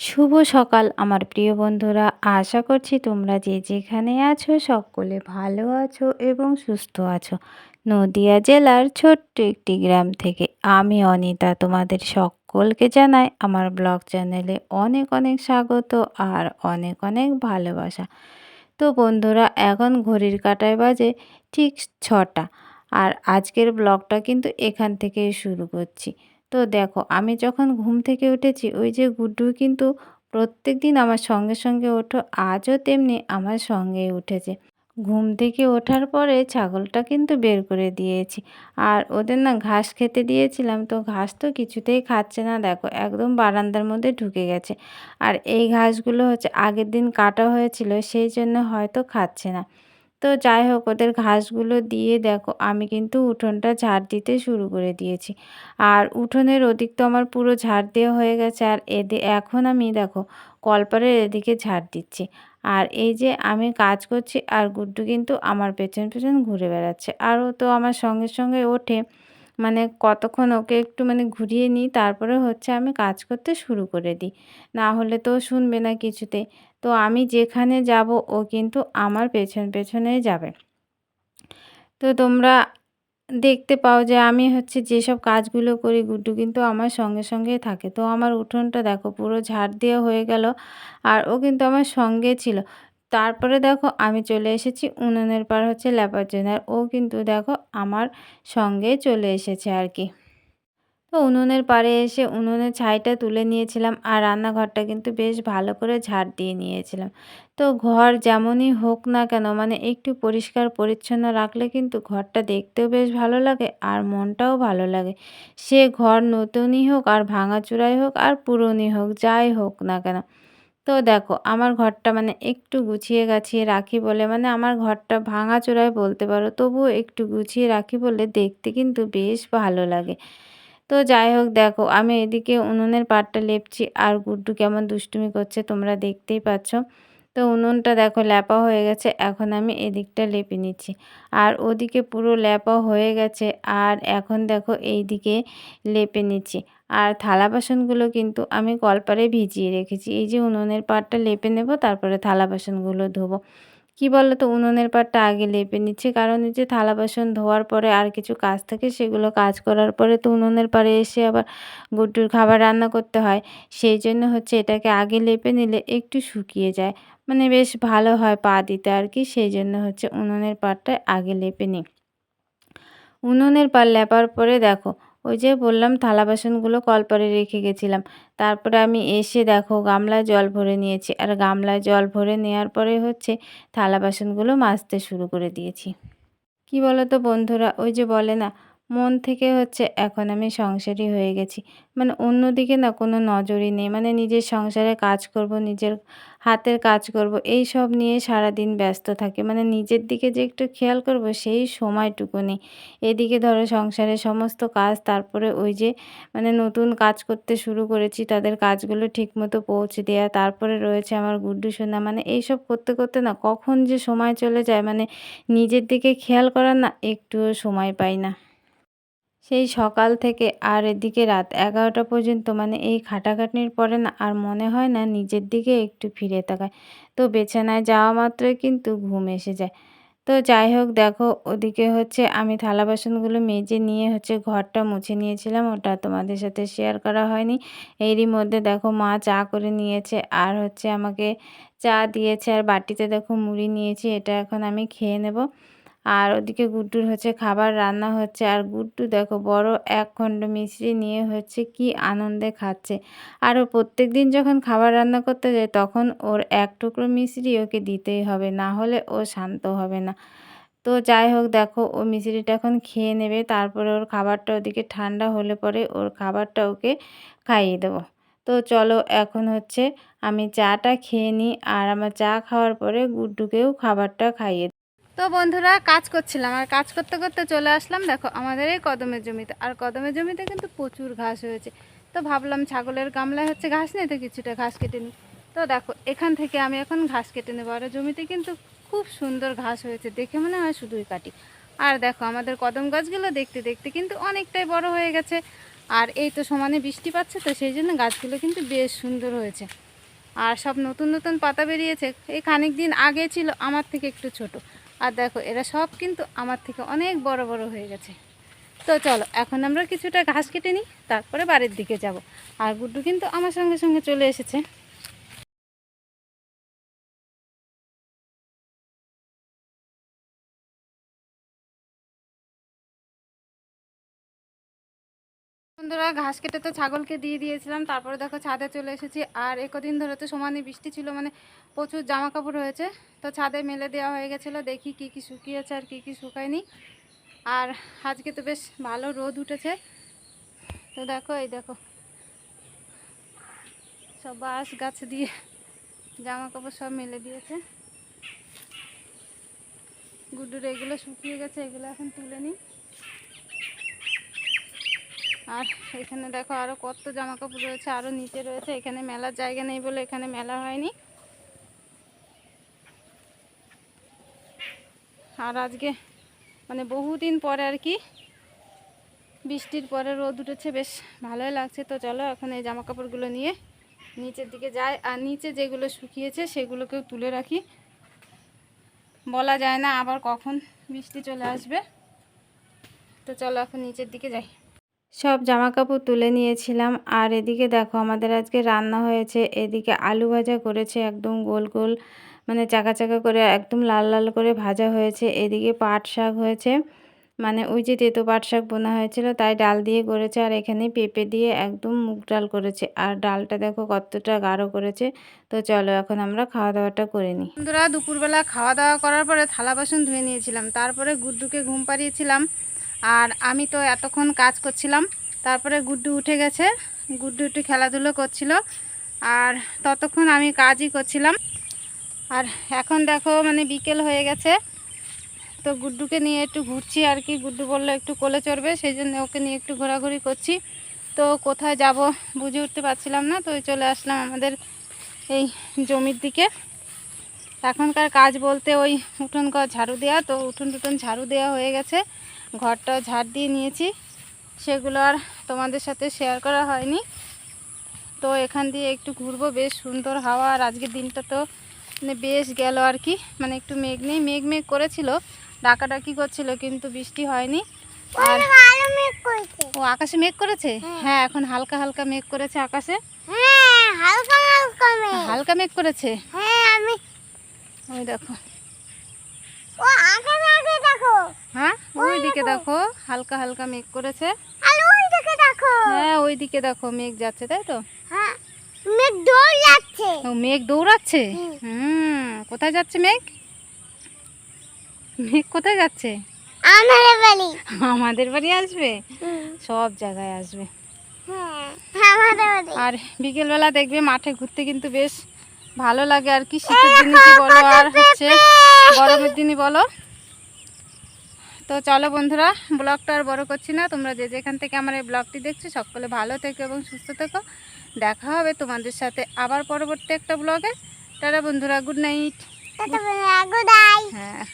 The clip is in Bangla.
শুভ সকাল, আমার প্রিয় বন্ধুরা। আশা করছি তোমরা যে যেখানে আছো, সকলে ভালো আছো এবং সুস্থ আছো। নদিয়া জেলার ছোট্ট একটি গ্রাম থেকে আমি অনিতা তোমাদের সকলকে জানাই আমার ব্লগ চ্যানেলে অনেক অনেক স্বাগত আর অনেক অনেক ভালোবাসা। তো বন্ধুরা, এখন ঘড়ির কাটায় বাজে ঠিক ছটা। আর আজকের ব্লগটা কিন্তু এখান থেকে শুরু করছি। তো দেখো, আমি যখন ঘুম থেকে উঠেছি, ওই যে গুড্ডু কিন্তু প্রত্যেক দিন আমার সঙ্গে সঙ্গে ওঠো, আজও তেমনি আমার সঙ্গেই উঠেছে। ঘুম থেকে ওঠার পরে ছাগলটা কিন্তু বের করে দিয়েছি। আর ওদের না ঘাস খেতে দিয়েছিলাম, তো ঘাস তো কিছুতেই খাচ্ছে না, দেখো, একদম বারান্দার মধ্যে ঢুকে গেছে। আর এই ঘাসগুলো হচ্ছে আগের দিন কাটা হয়েছিল, সেই জন্য হয়তো খাচ্ছে না। তো যাই হোক, ওদের ঘাসগুলো দিয়ে দেখো, আমি কিন্তু উঠোনটা ঝাড় দিতে শুরু করে দিয়েছি। আর উঠোনের ওদিক তো আমার পুরো ঝাড় দেওয়া হয়ে গেছে, আর এদে, এখন আমি দেখো কলপারের এদিকে ঝাড় দিচ্ছি। আর এই যে আমি কাজ করছি, আর গুড্ডু কিন্তু আমার পেছন পেছন ঘুরে বেড়াচ্ছে। আর ও তো আমার সঙ্গে সঙ্গে ওঠে মানে কতক্ষণ ওকে একটু মানে ঘুরিয়ে নিই, তারপরে হচ্ছে আমি কাজ করতে শুরু করে দিই। না হলে তো শুনবে না কিছুতে তো আমি যেখানে যাব, ও কিন্তু আমার পেছন পেছনে যাবে। তো তোমরা দেখতে পাও যে আমি হচ্ছে যেসব কাজগুলো করি, গুড্ডু কিন্তু আমার সঙ্গে সঙ্গে থাকে। তো আমার উঠোনটা দেখো পুরো ঝাড় দিয়ে হয়ে গেল আর ও কিন্তু আমার সঙ্গে ছিল। তারপরে দেখো আমি চলে এসেছি উনুনের পার হচ্ছে ল্যাপার জন্য আর ও কিন্তু দেখো আমার সঙ্গে চলে এসেছে আর কি। তো উনুনের পাড়ে এসে উনুনের ছাইটা তুলে নিয়েছিলাম আর রান্নাঘরটা কিন্তু বেশ ভালো করে ঝাড় দিয়ে নিয়েছিলাম। তো ঘর যেমনই হোক না কেন মানে একটু পরিষ্কার পরিচ্ছন্ন রাখলে কিন্তু ঘরটা দেখতেও বেশ ভালো লাগে আর মনটাও ভালো লাগে। সে ঘর নতুনই হোক আর ভাঙাচুরাই হোক আর পুরনই হোক, যাই হোক না কেন। তো দেখো, আমার ঘরটা মানে একটু গুছিয়ে গাছিয়ে রাখি বলে মানে আমার ঘরটা ভাঙাচোরাই বলতে পারো, তবুও একটু গুছিয়ে রাখি বলে দেখতে কিন্তু বেশ ভালো লাগে। তো যাই হোক, দেখো, আমি এদিকে উনুনের পাটটা লেপছি আর গুড্ডু কেমন দুষ্টুমি করছে তোমরা দেখতেই পাচ্ছ। তো উনুনটা দেখো ল্যাপা হয়ে গেছে, এখন আমি এদিকটা লেপে নিচ্ছি। আর ওদিকে পুরো ল্যাপা হয়ে গেছে আর এখন দেখো এই দিকে লেপে নিচ্ছি। আর থালা বাসনগুলো কিন্তু আমি কলপারে ভিজিয়ে রেখেছি। এই যে উনুনের পাটটা লেপে নেব, তারপরে থালা বাসনগুলো ধোবো। কি বলো তো উনুনের পাটটা আগে লেপে নিচ্ছে। কারণ যে থালা বাসন ধোয়ার পরে আর কিছু কাজ থাকে, সেগুলো কাজ করার পরে তো উনুনের পাড়ে এসে আবার গুড্ডুর খাবার রান্না করতে হয়। সেই জন্য হচ্ছে এটাকে আগে লেপে নিলে একটু শুকিয়ে যায়। মানে বেশ ভালো হয় পা দিতে আর কি, সেই জন্য হচ্ছে উনুনের পাড়টা আগে লেপে নিই। উনুনের পাড় লেপার পরে দেখো ওই যে বললাম থালা বাসনগুলো কলপারে রেখে গেছিলাম। তারপরে আমি এসে দেখো গামলায় জল ভরে নিয়েছি। আর গামলায় জল ভরে নেওয়ার পরে হচ্ছে থালা বাসনগুলো মাজতে শুরু করে দিয়েছি। কি বলো তো বন্ধুরা? ওই যে বলে না মন থেকে হচ্ছে এখন আমি সংসারী হয়ে গেছি। মানে অন্যদিকে না কোনো নজরই নেই। মানে নিজের সংসারে কাজ করব, নিজের হাতের কাজ করব, এই সব নিয়ে সারা দিন ব্যস্ত থাকে। মানে নিজের দিকে যে একটু খেয়াল করব, সেই সময়টুকু নেই। এদিকে ধরো সংসারের সমস্ত কাজ, তারপরে ওই যে মানে নতুন কাজ করতে শুরু করেছি, তাদের কাজগুলো ঠিকমতো পৌঁছে দেওয়া তারপরে রয়েছে আমার গুড্ডু সোনা। মানে এইসব করতে করতে না কখন যে সময় চলে যায় মানে নিজের দিকে খেয়াল করার না একটুও সময় পাই না। সেই সকাল থেকে আর এদিকে রাত এগারোটা পর্যন্ত মানে এই খাটাখাটনির পরে না আর মনে হয় না নিজের দিকে একটু ফিরে তাকায়। তো বেছানায় যাওয়া মাত্রই কিন্তু ঘুম এসে যায়। তো যাই হোক, দেখো, ওদিকে হচ্ছে আমি থালা বাসনগুলো মেজে নিয়ে হচ্ছে ঘরটা মুছে নিয়েছিলাম। ওটা তোমাদের সাথে শেয়ার করা হয়নি। এরই মধ্যে দেখো মা চা করে নিয়েছে আর হচ্ছে আমাকে চা দিয়েছে। আর বাটিতে দেখো মুড়ি নিয়েছি। এটা এখন আমি খেয়ে নেব। আর ওদিকে গুড্ডুর হচ্ছে খাবার রান্না হচ্ছে। আর গুড্ডু দেখো বড় এক খণ্ড মিষ্টি নিয়ে হচ্ছে কি আনন্দে খাচ্ছে। আর ও প্রত্যেক দিন যখন খাবার রান্না করতে যায় তখন ওর এক টুকরো মিষ্টি ওকে দিতেই হবে, না হলে ও শান্ত হবে না। তো যাই হোক দেখো, ও মিষ্টিটা এখন খেয়ে নেবে, তারপরে ওর খাবারটা ওদিকে ঠান্ডা হলে পরে ওর খাবারটা ওকে খাইয়ে দেবো। তো চলো এখন হচ্ছে আমি চাটা খেয়ে নিই, আর আমার চা খাওয়ার পরে গুড্ডুকেও খাবারটা খাইয়ে তো বন্ধুরা, কাজ করছিলাম। আর কাজ করতে করতে চলে আসলাম, দেখো, আমাদের এই কদমের জমিতে। আর কদমের জমিতে কিন্তু প্রচুর ঘাস হয়েছে। তো ভাবলাম ছাগলের গামলায় হচ্ছে ঘাস নেই তো কিছুটা ঘাস কেটে নিই। তো দেখো, এখান থেকে আমি এখন ঘাস কেটে নেব। আর জমিতে কিন্তু খুব সুন্দর ঘাস হয়েছে, দেখে মনে হয় শুধুই কাটি। আর দেখো, আমাদের কদম গাছগুলো দেখতে দেখতে কিন্তু অনেকটাই বড় হয়ে গেছে। আর এই তো সমানে বৃষ্টি পাচ্ছে, তো সেই জন্য গাছগুলো কিন্তু বেশ সুন্দর হয়েছে। আর সব নতুন নতুন পাতা বেরিয়েছে। এই খানিক দিন আগে ছিল, আমার থেকে একটু ছোট। আর দেখো, এরা সব কিন্তু আমার থেকে অনেক বড় বড় হয়ে গেছে। তো চলো, এখন আমরা কিছুটা ঘাস কেটে নিই, তারপরে বাড়ির দিকে যাব। আর গুড্ডু কিন্তু আমার সঙ্গে সঙ্গে চলে এসেছে। বন্ধুরা, ঘাস কেটে তো ছাগলকে দিয়ে দিয়েছিলাম, তারপরে দেখো ছাদে চলে এসেছি। আর একদিন ধরে তো সমানে বৃষ্টি ছিল মানে প্রচুর জামা কাপড় হয়েছে। তো ছাদে মেলে দেওয়া হয়ে গেছিল, দেখি কি কি শুকিয়েছে আর কি কি শুকায়নি। আর আজকে তো বেশ ভালো রোদ উঠেছে। তো দেখো, এই দেখো। সব বাঁশ গাছ দিয়ে জামা কাপড় সব মেলে দিয়েছে। গুড্ডুর এগুলো শুকিয়ে গেছে, এগুলো এখন তুলে নিই। আর এখানে দেখো আরও কত জামা কাপড় রয়েছে, আরও নিচে রয়েছে। এখানে মেলার জায়গা নেই বলে এখানে মেলা হয়নি। আর আজকে মানে বহুদিন পরে আর কি বৃষ্টির পরে রোদ উঠেছে, বেশ ভালোই লাগছে। তো চলো এখন এই জামা কাপড়গুলো নিয়ে নিচের দিকে যাই। আর নিচে যেগুলো শুকিয়েছে সেগুলোকেও তুলে রাখি। বলা যায় না আবার কখন বৃষ্টি চলে আসবে। তো চলো এখন নিচের দিকে যাই। সব জামা কাপড় তুলে নিয়েছিলাম। আর এদিকে দেখো, আমাদের আজকে রান্না হয়েছে। এদিকে আলু ভাজা করেছে একদম গোল গোল মানে চাকা চাকা করে একদম লাল লাল করে ভাজা হয়েছে। এদিকে পাট শাক হয়েছে মানে ওই যে তেতো পাট শাক বোনা হয়েছিল, তাই ডাল দিয়ে করেছে। আর এখানে পেঁপে দিয়ে একদম মুগ ডাল করেছে। আর ডালটা দেখো কতটা গাঢ় করেছে। তো চলো এখন আমরা খাওয়া দাওয়াটা করে নিই। বন্ধুরা, দুপুরবেলা খাওয়া দাওয়া করার পরে থালা বাসন ধুয়ে নিয়েছিলাম। তারপরে গুড্ডুকে ঘুম পাড়িয়েছিলাম। আর আমি তো এতক্ষণ কাজ করছিলাম, তারপরে গুড্ডু উঠে গেছে, গুড্ডু একটু খেলাধুলো করছিল, আর ততক্ষণ আমি কাজই করছিলাম। আর এখন দেখো মানে বিকেল হয়ে গেছে, তো গুড্ডুকে নিয়ে একটু ঘুরছি আর কি। গুড্ডু বলল একটু কোলে চড়বে, সেই জন্য ওকে নিয়ে একটু ঘোরাঘুরি করছি। তো কোথায় যাব বুঝে উঠতে পারছিলাম না, তো চলে আসলাম আমাদের এই জমির দিকে। এখনকার কাজ বলতে ওই উঠোন ঘর ঝাড়ু দেওয়া তো উঠোন টুটুন ঝাড়ু দেওয়া হয়ে গেছে। ঘরটাও ঝাড় দিয়ে নিয়েছি। সেগুলো আর তোমাদের সাথে শেয়ার করা হয়নি। তো এখান দিয়ে একটু ঘুরবো বেশ সুন্দর হাওয়া। আর আজকের দিনটা তো মানে বেশ গেল আর কি। মানে একটু মেঘ নেই মেঘ মেঘ করেছিল ডাকাডাকি করছিল কিন্তু বৃষ্টি হয়নি। আর ও আকাশে মেঘ করেছে? হ্যাঁ এখন হালকা হালকা মেঘ করেছে আকাশে। হ্যাঁ হালকা হালকা মেঘ। হালকা মেঘ করেছে? হ্যাঁ আমি ওই দেখো। হ্যাঁ ওই দিকে দেখো। হালকা হালকা মেঘ করেছে। হ্যাঁ ওই দিকে দেখো মেঘ যাচ্ছে তাই তো? হ্যাঁ মেঘ দৌড় মেঘ দৌড়াচ্ছে? হুম। কোথায় যাচ্ছে মেঘ? মেঘ কোথায় যাচ্ছে? বাড়ি। আমাদের বাড়ি আসবে? সব জায়গায় আসবে। হ্যাঁ আর বিকেলবেলা দেখবে মাঠে ঘুরতে কিন্তু বেশ ভালো লাগে। আর কি শীতের দিনই বলো? আর হচ্ছে গরমের দিনই বলো? তো চলো বন্ধুরা ব্লগটা আর বড় করছি না। তোমরা যে যেখান থেকে আমার এই ব্লগটি দেখছ সকলে ভালো থেকো এবং সুস্থ থেকো। দেখা হবে তোমাদের সাথে আবার পরবর্তী একটা ব্লগে। তারা বন্ধুরা গুড নাইট। হ্যাঁ।